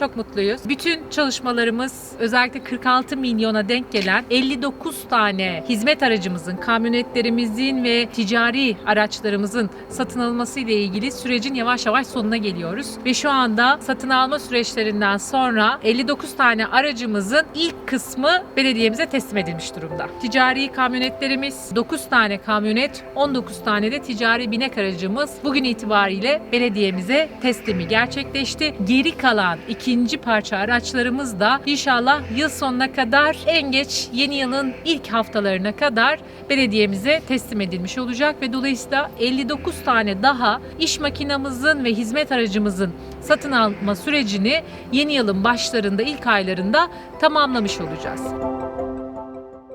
çok mutluyuz. Bütün çalışmalarımız özellikle 46 milyona denk gelen 59 tane hizmet aracımızın, kamyonetlerimizin ve ticari araçlarımızın satın alınması ile ilgili sürecin yavaş yavaş sonuna geliyoruz. Ve şu anda satın alma süreçlerinden sonra 59 tane aracımızın ilk kısmı belediyemize teslim edilmiş durumda. Ticari kamyonetlerimiz 9 tane kamyonet, 19 tane de ticari binek aracımız bugün itibariyle belediyemize teslimi gerçekleşti. Geri kalan ikinci parça araçlarımız da inşallah yıl sonuna kadar en geç yeni yılın ilk haftalarına kadar belediyemize teslim edilmiş olacak ve dolayısıyla 59 tane daha iş makinamızın ve hizmet aracımızın satın alma sürecini yeni yılın başlarında ilk aylarında tamamlamış olacağız.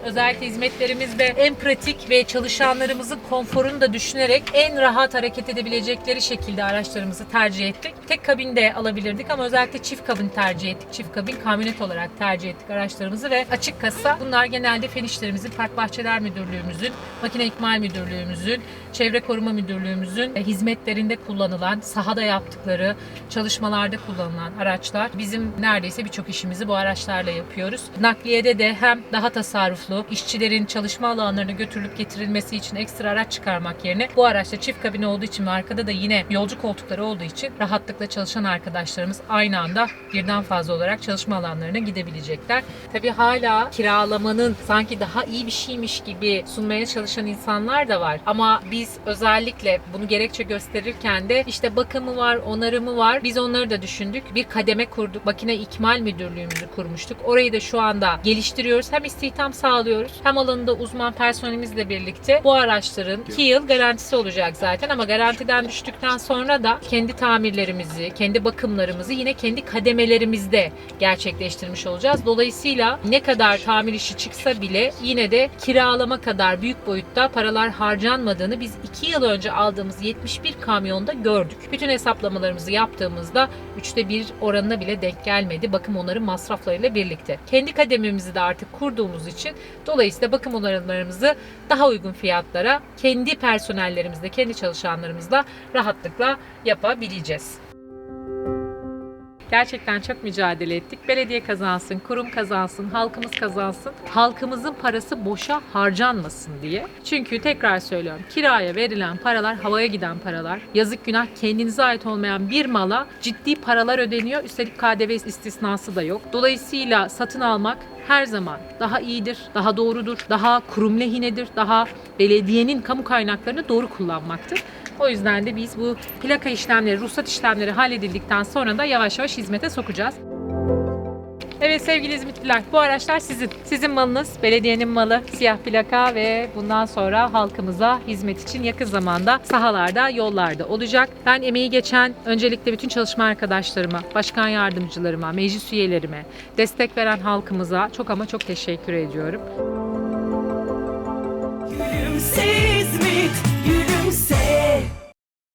Özellikle hizmetlerimizde en pratik ve çalışanlarımızın konforunu da düşünerek en rahat hareket edebilecekleri şekilde araçlarımızı tercih ettik. Tek kabinde alabilirdik ama özellikle çift kabin tercih ettik. Çift kabin kamyonet olarak tercih ettik araçlarımızı ve açık kasa bunlar genelde fen işlerimizin, Park Bahçeler Müdürlüğümüzün, Makine İkmal Müdürlüğümüzün, Çevre Koruma Müdürlüğümüzün e, hizmetlerinde kullanılan, sahada yaptıkları, çalışmalarda kullanılan araçlar. Bizim neredeyse birçok işimizi bu araçlarla yapıyoruz. Nakliyede de hem daha tasarruflu, işçilerin çalışma alanlarına götürülüp getirilmesi için ekstra araç çıkarmak yerine bu araçta çift kabin olduğu için ve arkada da yine yolcu koltukları olduğu için rahatlıkla çalışan arkadaşlarımız aynı anda birden fazla olarak çalışma alanlarına gidebilecekler. Tabii hala kiralamanın sanki daha iyi bir şeymiş gibi sunmaya çalışan insanlar da var. Ama biz özellikle bunu gerekçe gösterirken de işte bakımı var, onarımı var. Biz onları da düşündük. Bir kademe kurduk. Makine İkmal Müdürlüğümüzü kurmuştuk. Orayı da şu anda geliştiriyoruz. Hem istihdam sağlıyoruz hem alanında uzman personelimizle birlikte bu araçların 2 yıl garantisi olacak zaten ama garantiden düştükten sonra da kendi tamirlerimizi, kendi bakımlarımızı yine kendi kademelerimizde gerçekleştirmiş olacağız. Dolayısıyla ne kadar tamir işi çıksa bile yine de kiralama kadar büyük boyutta paralar harcanmadığını biz 2 yıl önce aldığımız 71 kamyonda gördük. Bütün hesaplamalarımızı yaptığımızda üçte bir oranına bile denk gelmedi bakım onarım masraflarıyla birlikte. Kendi kadememizi de artık kurduğumuz için dolayısıyla bakım onarımlarımızı daha uygun fiyatlara kendi personellerimizle, kendi çalışanlarımızla rahatlıkla yapabileceğiz. Gerçekten çok mücadele ettik. Belediye kazansın, kurum kazansın, halkımız kazansın. Halkımızın parası boşa harcanmasın diye. Çünkü tekrar söylüyorum kiraya verilen paralar havaya giden paralar. Yazık günah kendinize ait olmayan bir mala ciddi paralar ödeniyor. Üstelik KDV istisnası da yok. Dolayısıyla satın almak her zaman daha iyidir, daha doğrudur, daha kurum lehinedir, daha belediyenin kamu kaynaklarını doğru kullanmaktır. O yüzden de biz bu plaka işlemleri, ruhsat işlemleri halledildikten sonra da yavaş yavaş hizmete sokacağız. Evet sevgili İzmitliler bu araçlar sizin. Sizin malınız, belediyenin malı, siyah plaka ve bundan sonra halkımıza hizmet için yakın zamanda sahalarda, yollarda olacak. Ben emeği geçen öncelikle bütün çalışma arkadaşlarıma, başkan yardımcılarıma, meclis üyelerime, destek veren halkımıza çok ama çok teşekkür ediyorum. Gülümse İzmit, gülümse